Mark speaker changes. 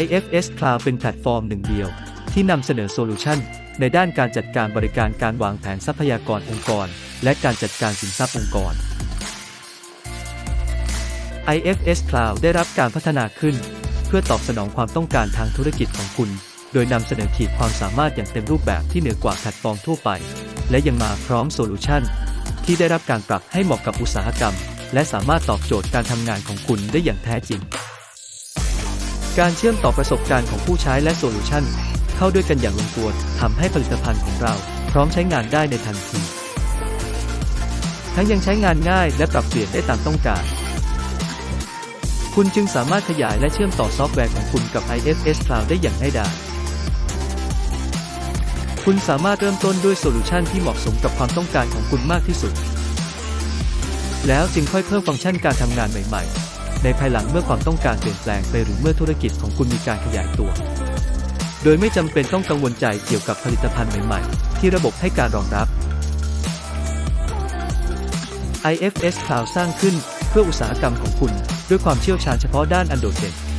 Speaker 1: IFS Cloud เป็นแพลตฟอร์มหนึ่งเดียว ที่นำเสนอโซลูชันในด้านการจัดการบริการการวางแผนทรัพยากรองค์กร และการจัดการสินทรัพย์องค์กร IFS Cloud ได้รับการพัฒนาขึ้น เพื่อตอบสนองความต้องการทางธุรกิจของคุณ โดยนำเสนอขีดความสามารถอย่างเต็มรูปแบบที่เหนือกว่าแพลตฟอร์มทั่วไป และยังมาพร้อมโซลูชันที่ได้รับการปรับให้เหมาะกับอุตสาหกรรม และสามารถตอบโจทย์การทำงานของคุณได้อย่างแท้จริง การเชื่อมต่อประสบการณ์ของผู้ใช้และโซลูชันเข้าด้วยกันอย่างลงตัวทำให้ผลิตภัณฑ์ของเราพร้อมใช้งานได้ในทันที ทั้งยังใช้งานง่ายและปรับเปลี่ยนได้ตามต้องการ คุณจึงสามารถขยายและเชื่อมต่อซอฟต์แวร์ของคุณกับ IFS Cloud ได้อย่างง่ายดายคุณสามารถเริ่มต้นด้วยโซลูชันที่เหมาะสมกับความต้องการของคุณมากที่สุด แล้วจึงค่อยเพิ่มฟังก์ชันการทำงานใหม่ ๆ ในภายหลังเมื่อความต้องการเปลี่ยนแปลงไปหรือเมื่อธุรกิจของคุณมีการขยายตัว โดยไม่จำเป็นต้องกังวลใจเกี่ยวกับผลิตภัณฑ์ใหม่ๆ ที่ระบบให้การรองรับ IFS Cloud สร้างขึ้นเพื่ออุตสาหกรรมของคุณ ด้วยความเชี่ยวชาญเฉพาะด้านอันโดดเด่น